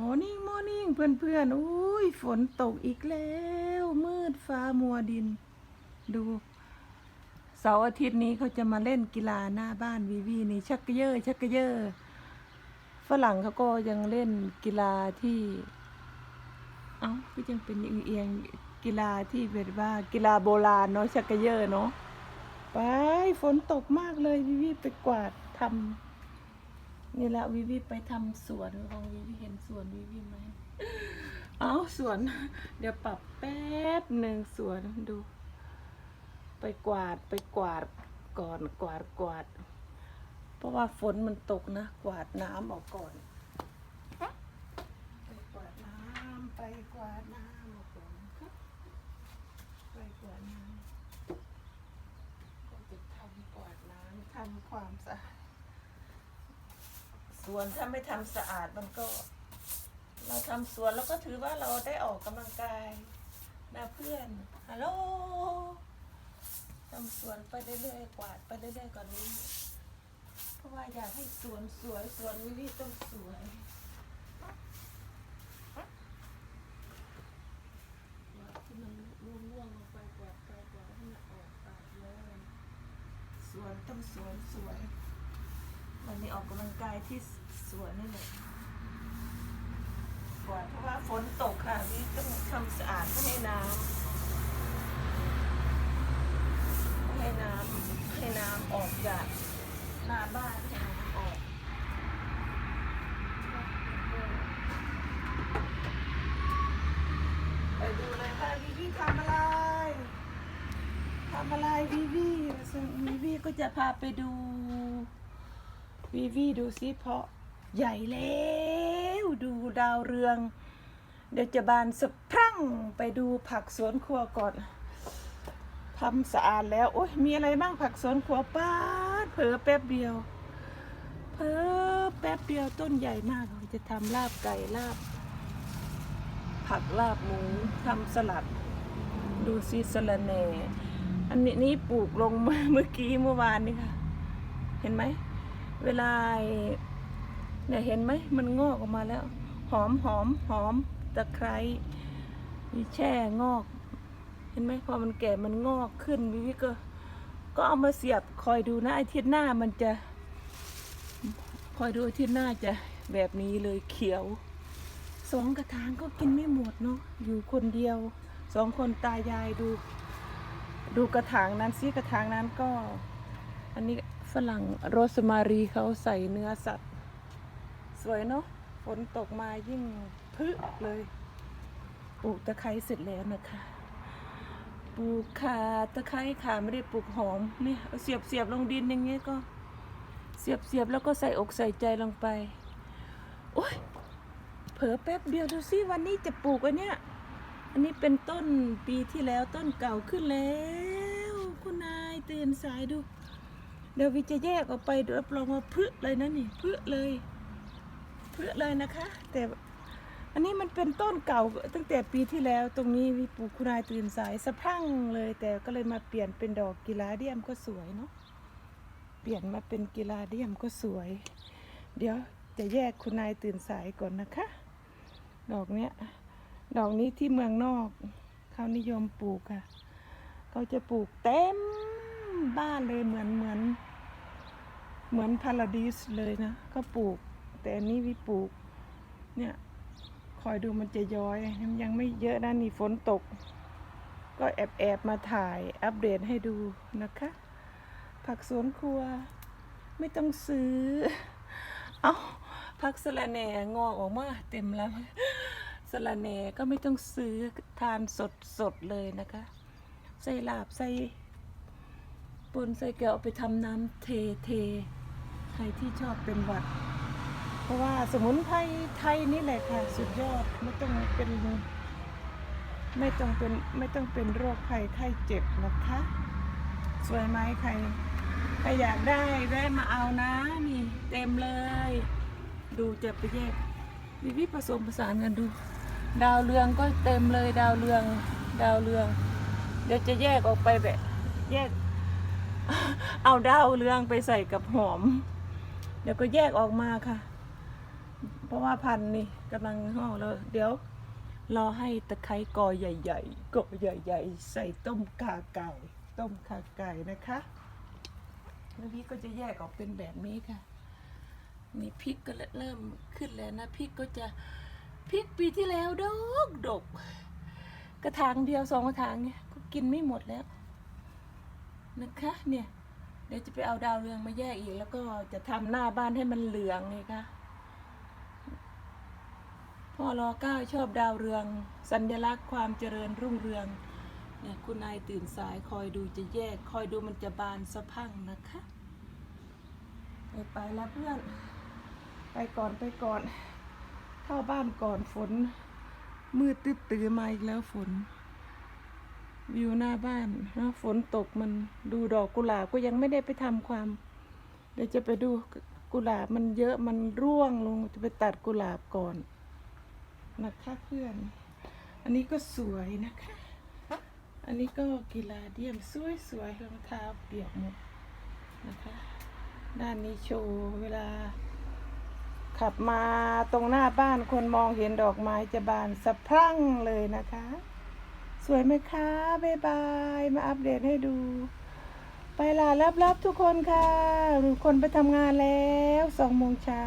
มอร์นิ่งมอร์นิ่งเพื่อนเพื่อนอุ้ยฝนตกอีกแล้ว มืดฟ้ามัวดิน ดูเสาร์อาทิตย์นี้เขาจะมาเล่นกีฬาหน้าบ้านวีวีนี่ชักกระเยอะชักกระเยอะฝรั่งเขาก็ยังเล่นกีฬาที่ เอ้าก็ยังเป็นเอียงกีฬาที่แบบว่ากีฬาโบราณเนาะชักกระเยอะเนาะไปฝนตกมากเลยวีวีไปกวาดทำ นี่แหละวิวิไปทำสวนของวิวิเห็นสวนวิวิไหมเอาสวน เดี๋ยวปรับแป๊บหนึ่งสวนดู ไปกวาดไปกวาดก่อนกวาดกวาด เพราะว่าฝนมันตกนะ กวาดน้ำออกก่อนไปกวาดน้ำไปกวาดน้ำออกก่อนครับไปกวาดน้ำก็จะทำกวาดน้ำทำความสะอาด สวนถ้าไม่ทำสะอาดมันก็ เราทำสวนแล้วก็ถือว่าเราได้ออกกำลังกายนะเพื่อนฮัลโหลทำสวนไปเรื่อยๆกวาดไปเรื่อยๆก่อนนี้ เพราะว่าอยากให้สวนสวยสวนวิวิต้องสวยที่มันร่วงๆลงไปกวาดไปกวาดให้มันออกไปเลยสวนต้องสวนสวย วันนี้ออกกำลังกายที่สวนนี่แหละก่อนเพราะว่าฝนตกค่ะนี่ต้องทำสะอาดให้น้ำให้น้ำให้น้ำออกจากหน้าบ้านให้น้ำออกไปดูเลยค่ะวีวีทำอะไรทำอะไรวีวีซึ่งวีวีก็จะพาไปดู วีวีดูสิเพาะใหญ่แล้วดูดาวเรือง เดี๋ยวจะบานสะพรั่งไปดูผักสวนครัวก่อนทำสะอาดแล้ว โอ้ยมีอะไรบ้างผักสวนครัวป้าเผลอแป๊บเดียวเผลอแป๊บเดียวต้นใหญ่มากเราจะทำลาบไก่ลาบ ผักลาบหมูทำสลัด ดูซิสะระแนอันนี้นี่ปลูกลงมาเมื่อกี้เมื่อวานนี่ค่ะ เห็นไหม เวลาเนี่ยเห็นไหมมันงอกออกมาแล้ว หอมหอมหอมตะไคร้มีแช่งอก เห็นไหมพอมันแก่มันงอกขึ้นวิวิก็ ก็เอามาเสียบคอยดูนะไอาทิตย์หน้ามันจะ คอยดูอาทิตย์หน้าจะแบบนี้เลยเขียวสองกระถางก็กินไม่หมดเนาะอยู่คนเดียวสองคนตายายดู ดูกระถางนั้นซิกระถางนั้นก็ อันนี้ ฝรั่งโรสมารีเขาใส่เนื้อสัตว์ สวยเนาะฝนตกมายิ่งพึเลยปลูกตะไคร้เสร็จแล้วนะคะ ปลูกขาตะไคร้ขาไม่ได้ปลูกหอมนี่เอาเสียบเสียบลงดินอย่างเงี้ยก็ เสียบเสียบแล้วก็ใส่อกใส่ใจลงไป โอ้ยเผลอแป๊บเดียวดูสิวันนี้จะปลูกอันเนี้ยอันนี้เป็นต้นปีที่แล้วต้นเก่าขึ้นแล้ว คุณนายตื่นสายดู เดี๋ยววิจะแยกออกไปเดี๋ยวรับรองว่าพืชเลยนะนี่พืชเลยพืชเลยนะคะ แต่อันนี้มันเป็นต้นเก่าตั้งแต่ปีที่แล้ว ตรงนี้วิปลูกคุณนายตื่นสายสะพรั่งเลย แต่ก็เลยมาเปลี่ยนเป็นดอกกีฬาเดียมก็สวยเนาะเปลี่ยนมาเป็นกีฬาเดียมก็สวย เดี๋ยวจะแยกคุณนายตื่นสายก่อนนะคะ ดอกเนี้ยดอกนี้ที่เมืองนอกเขานิยมปลูกค่ะเขาจะปลูกเต็ม บ้านเลยเหมือนเหมือน เหมือนพาราดิสเลยนะ ก็ปลูก แต่อันนี้วิปลูก เนี่ยคอยดูมันจะย้อยมันยังไม่เยอะนะนี่ฝนตก ก็แอบแอบมาถ่ายอัปเดตให้ดูนะคะ ผักสวนครัว ไม่ต้องซื้อ เอาผักสะระแหน่งอกออกมาเต็มแล้วสะระแหน่ก็ไม่ต้องซื้อทานสดสดๆเลยนะคะ ใส่ลาบใส่ ปนใส่แก้วเอาไปทำน้ำเทเทใครที่ชอบเป็นหวัด เพราะว่าสมุนไพรไทยนี่แหละค่ะ สุดยอดไม่ต้องเป็น ไม่ต้องเป็นไม่ต้องเป็นโรคภัยไข้เจ็บนะคะ สวยไหมใครใครอยากได้แวะมาเอานะนี่เต็มเลย ดูจะไปแยกวิวิผสมผสานกันดู ดาวเรืองก็เต็มเลยดาวเรืองดาวเรือง เดี๋ยวจะแยกออกไปแบบแยก เอาดาวเรืองไปใส่กับหอม เดี๋ยวก็แยกออกมาค่ะ เพราะว่าพันธุ์นี่กำลังห่อแล้วเดี๋ยวรอให้ตะไคร้กอใหญ่ๆกอใหญ่ๆ ใส่ต้มขาไก่ ต้มขาไก่นะคะแล้วพี่ก็จะแยกออกเป็นแบบนี้ค่ะนี่พริกก็เริ่มขึ้นแล้วนะพริกก็จะพริกปีที่แล้วดกดก กระถางเดียวสองกระถางเนี่ยก็กินไม่หมดแล้ว นะคะเนี่ยเดี๋ยวจะไปเอาดาวเรืองมาแยกอีก แล้วก็จะทำหน้าบ้านให้มันเหลืองนี่ค่ะพ่อรอเก้าชอบดาวเรือง สัญลักษณ์ความเจริญรุ่งเรืองเนี่ยคุณนายตื่นสายคอยดูจะแยก คอยดูมันจะบานสะพังนะคะไปไปแล้วเพื่อน ไปก่อนไปก่อน เข้าบ้านก่อนฝน มืดตื้อตื้อมาอีกแล้วฝน วิวหน้าบ้านนะฝนตกมันดูดอกกุหลาบก็ยังไม่ได้ไปทำความ เดี๋ยวจะไปดูกุหลาบมันเยอะมันร่วงลงจะไปตัดกุหลาบก่อนนะคะเพื่อน อันนี้ก็สวยนะคะ อันนี้ก็กีฬาเดียมสวยๆรองเท้าเปียกหมดนะคะ ด้านนี้โชว์เวลา ขับมาตรงหน้าบ้านคนมองเห็นดอกไม้จะบานสะพรั่งเลยนะคะ สวยไหมคะบ๊ายบาย มาอัปเดตให้ดู ไปล่ะรับๆทุกคนค่ะ คนไปทำงานแล้วสองโมงเช้า